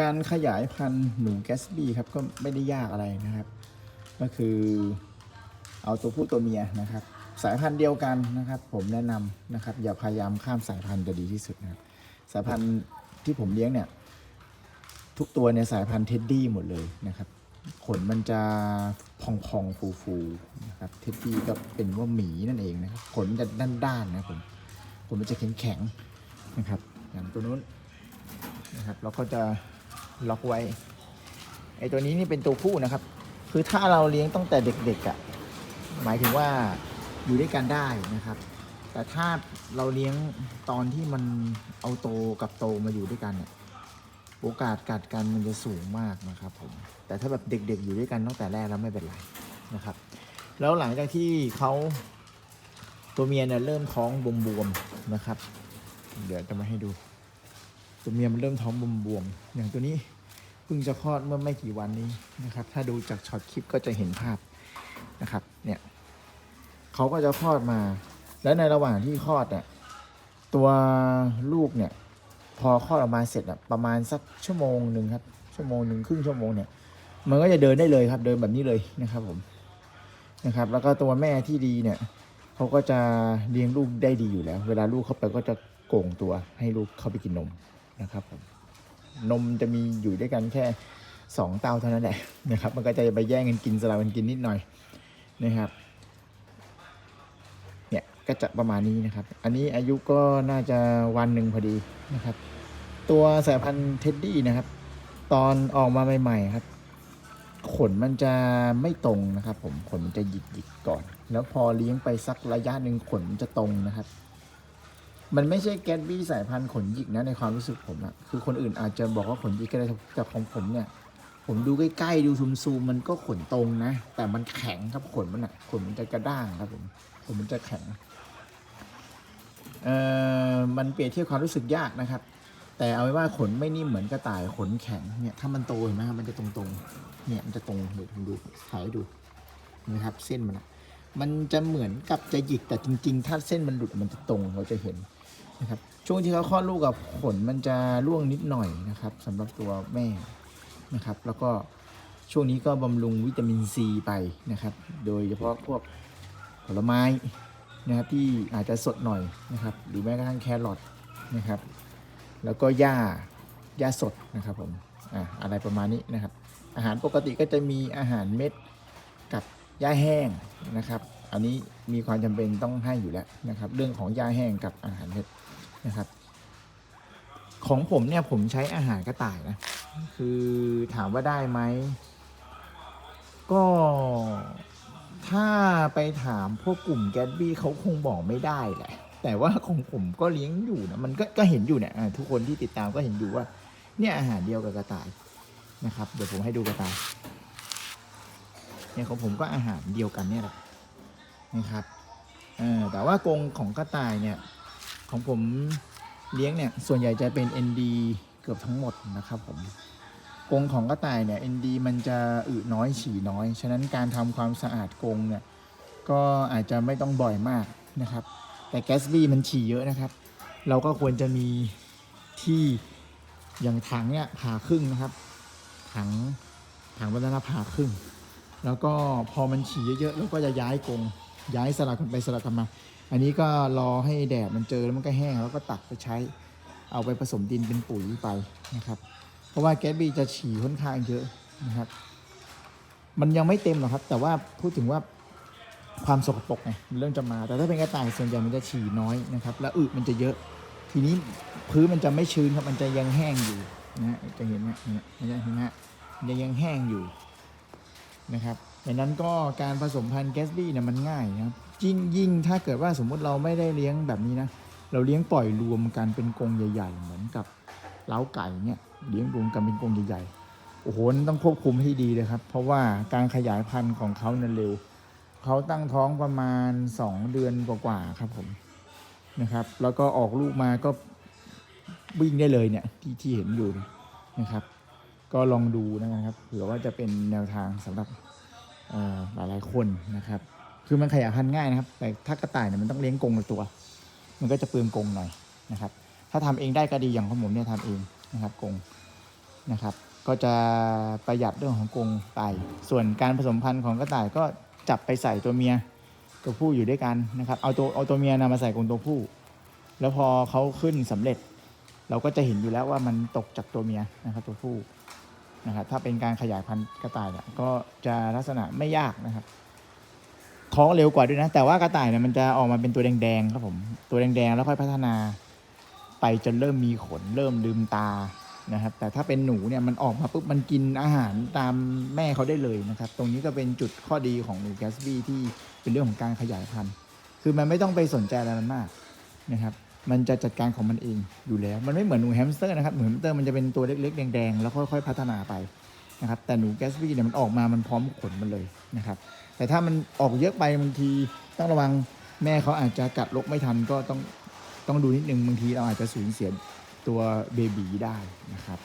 การขยายพันธุ์หนูแกสบี้ครับก็ไม่ได้ยากอะไรนะครับ ก็คือเอาตัวผู้ตัวเมียนะครับ สายพันธุ์เดียวกันนะครับ ผมแนะนำนะครับ อย่าพยายามข้ามสายพันธุ์จะดีที่สุดนะครับสายพันธุ์ที่ผมเลี้ยงเนี่ย ทุกตัวเนี่ยสายพันธุ์เท็ดดี้หมดเลยนะครับขนมันจะพองๆฟูๆนะครับเท็ดดี้ก็เป็นว่าหมีนั่นเองนะครับขนจะด้านๆนะครับผมขนมันจะแข็งๆนะครับ อย่างตัวนู้นนะครับเราก็จะ ล็อกไว้ไอตัวนี้นี่เป็นตัวผู้นะครับ คือถ้าเราเลี้ยงตั้งแต่เด็กๆอะ่ะหมายถึงว่าอยู่ด้วยกันได้นะครับ แต่ถ้าเราเลี้ยงตอนที่มันเอาโตกับโตมาอยู่ด้วยกันเนี่ยโอกาสกัดกันมันจะสูงมากนะครับผมแต่ถ้าแบบเด็ก ๆ อยู่ด้วยกันตั้งแต่แรกแล้วไม่เป็นไรนะครับ แล้วหลังจากที่เขาตัวเมียเนี่ยเริ่มท้องบวมๆนะครับ เดี๋ยวจะมาให้ดู ตัวเมียมันเริ่มท้องบวมๆอย่างตัวนี้เพิ่งจะคลอดเมื่อไม่กี่วันนี้นะครับ ถ้าดูจากช็อตคลิปก็จะเห็นภาพนะครับ เนี่ยเขาก็จะคลอดมา แล้วในระหว่างที่คลอดเนี่ยตัวลูกเนี่ย พอคลอดออกมาเสร็จอะประมาณสักชั่วโมงหนึ่งครับ ชั่วโมงหนึ่งครึ่งชั่วโมงเนี่ยมันก็จะเดินได้เลยครับ เดินแบบนี้เลยนะครับผมนะครับ แล้วก็ตัวแม่ที่ดีเนี่ยเขาก็จะเลี้ยงลูกได้ดีอยู่แล้ว เวลาลูกเข้าไปก็จะโก่งตัวให้ลูกเข้าไปกินนม นะครับผมนมจะมีอยู่ด้วยกันแค่สองเต้าเท่านั้นแหละนะครับ มันก็จะไปแย่งกันกินสลับกันกินนิดหน่อยนะครับ เนี่ยก็จะประมาณนี้นะครับ อันนี้อายุก็น่าจะวันหนึ่งพอดีนะครับ ตัวสายพันธุ์เท็ดดี้นะครับ ตอนออกมาใหม่ๆครับ ขนมันจะไม่ตรงนะครับ ผมขนมันจะหยิกหยิกๆก่อน แล้วพอเลี้ยงไปสักระยะหนึ่งขนมันจะตรงนะครับ มันไม่ใช่แกนบี้สายพันธุ์ขนหยิกนะในความรู้สึกผมอะคือคนอื่นอาจจะบอกว่าขนหยิกก็ได้แต่ของผมเนี่ย ผมดูใกล้ๆดูซูมๆมันก็ขนตรงนะ แต่มันแข็งครับขนมันอะขนมันจะกระด้างครับผมขนมันจะแข็งเอ่อมันเปรียบเทียบความรู้สึกยากนะครับ แต่เอาไว้ว่าขนไม่นิ่มเหมือนกระต่ายขนแข็งเนี่ยถ้ามันโตเห็นไหมครับมันจะตรงๆเนี่ยมันจะตรงเดี๋ยวผมดูถ่ายดูนะครับเส้นมันอะมันจะเหมือนกับจะหยิกแต่จริง ๆ ถ้าเส้นมันหลุดมันจะตรงเราจะเห็น นะครับช่วงที่เขาคลอดลูกกับขนมันจะร่วงนิดหน่อยนะครับสำหรับตัวแม่นะครับ แล้วก็ช่วงนี้ก็บำรุงวิตามินซีไปนะครับ โดยเฉพาะพวกผลไม้นะครับที่อาจจะสดหน่อยนะครับ หรือแม้กระทั่งแครอทนะครับ แล้วก็หญ้าหญ้าสดนะครับผมอ่าอะไรประมาณนี้นะครับ อาหารปกติก็จะมีอาหารเม็ดกับหญ้าแห้งนะครับ อันนี้มีความจำเป็นต้องให้อยู่แล้วนะครับ เรื่องของหญ้าแห้งกับอาหารเม็ด นะครับ ของผมเนี่ยผมใช้อาหารกระต่ายนะ คือถามว่าได้ไหม ก็ถ้าไปถามพวกกลุ่มแกดบี้เขาคงบอกไม่ได้แหละ แต่ว่าของผมก็เลี้ยงอยู่นะ มันก็ก็เห็นอยู่เนี่ยทุกคนที่ติดตามก็เห็นอยู่ว่า เนี่ยอาหารเดียวกับกระต่ายนะครับ เดี๋ยวผมให้ดูกระต่าย เนี่ยของผมก็อาหารเดียวกันเนี่ยแหละนะครับแต่ว่ากรงของกระต่ายเนี่ย ของผมเลี้ยงเนี่ย ส่วนใหญ่จะเป็น ND เกือบทั้งหมดนะครับผมกรงของกระต่ายเนี่ย ND มันจะอึน้อยฉี่น้อย ฉะนั้นการทำความสะอาดกรงเนี่ย ก็อาจจะไม่ต้องบ่อยมากนะครับ แต่แกสบี้มันฉี่เยอะนะครับ เราก็ควรจะมีที่อย่างถังเนี่ยผ่าครึ่งนะครับ ถังถังบรรณผ่าครึ่ง แล้วก็พอมันฉี่เยอะๆเราก็จะย้ายกรงย้ายสลับกันไปสลับกันมา อันนี้ก็รอให้แดดมันเจอแล้วมันก็แห้งแล้วก็ตักไปใช้เอาไปผสมดินเป็นปุ๋ยไปนะครับ เพราะว่าแก๊สบีจะฉี่ค่อนข้างเยอะนะครับ มันยังไม่เต็มหรอกครับ แต่ว่าพูดถึงว่าความสกปรกไงมันเริ่มจะมา แต่ถ้าเป็นกระต่ายส่วนใหญ่มันจะฉี่น้อยนะครับ แล้วอึมันจะเยอะ ทีนี้พื้นมันจะไม่ชื้นครับ มันจะยังแห้งอยู่นะจะเห็นไหมนี่ยมันจะเห็นไหมมันจะยังแห้งอยู่นะครับ ดังนั้นก็การผสมพันธุ์แก๊สบี้เนี่ยมันง่ายนะครับยิ่งยิ่งถ้าเกิดว่าสมมุติเราไม่ได้เลี้ยงแบบนี้นะเราเลี้ยงปล่อยรวมกันเป็นกรงใหญ่ๆ เหมือนกับเล้าไก่เนี่ยเลี้ยงรวมกันเป็นกรงใหญ่ๆโอ้โหนั่นต้องควบคุมให้ดีเลยครับ เพราะว่าการขยายพันธุ์ของเขาเนี่ยเร็วเขาตั้งท้องประมาณ 2 เดือนกว่าๆครับผมนะครับ แล้วก็ออกลูกมาก็วิ่งได้เลยเนี่ยที่ที่เห็นอยู่เนี่ยนะครับ ก็ลองดูนะครับเผื่อว่าจะเป็นแนวทางสำหรับ เอ่อหลายคนนะครับ คือมันขยายพันธุ์ง่ายนะครับ แต่ถ้ากระต่ายเนี่ยมันต้องเลี้ยงกรงตัว มันก็จะเปลืองกรงหน่อยนะครับ ถ้าทำเองได้ก็ดีอย่างของผมเนี่ยทำเองนะครับกรงนะครับ ก็จะประหยัดเรื่องของกรงไต่ส่วนการผสมพันธุ์ของกระต่ายก็จับไปใส่ตัวเมียตัวผู้อยู่ด้วยกันนะครับ เอาตัวเอาตัวเมียนะมาใส่กรงตัวผู้ แล้วพอเขาขึ้นสำเร็จ เราก็จะเห็นอยู่แล้วว่ามันตกจากตัวเมียนะครับตัวผู้ นะครับถ้าเป็นการขยายพันธุ์กระต่ายเนี่ยก็จะลักษณะไม่ยากนะครับท้องเร็วกว่าด้วยนะ แต่ว่ากระต่ายเนี่ยมันจะออกมาเป็นตัวแดงๆครับผมตัวแดงๆแล้วค่อยพัฒนา ไปจนเริ่มมีขน เริ่มลืมตานะครับ แต่ถ้าเป็นหนูเนี่ยมันออกมาปุ๊บมันกินอาหารตามแม่เขาได้เลยนะครับ ตรงนี้ก็เป็นจุดข้อดีของหนูแกสบี้ที่เป็นเรื่องของการขยายพันธุ์ คือมันไม่ต้องไปสนใจอะไรมันมากนะครับ มันจะจัดการของมันเองอยู่แล้ว มันไม่เหมือนหนูแฮมสเตอร์นะครับหนูแฮมสเตอร์มันจะเป็นตัวเล็ก ๆ แดงๆ แล้วค่อยๆ พัฒนาไปนะครับ แต่หนูแกสบี้เนี่ยมันออกมามันพร้อมขนมันเลยนะครับ แต่ถ้ามันออกเยอะไปบางทีต้องระวังแม่เขาอาจจะกัดลกไม่ทันก็ต้องต้องดูนิดนึงบางทีเราอาจจะสูญเสียตัวเบบีได้นะครับ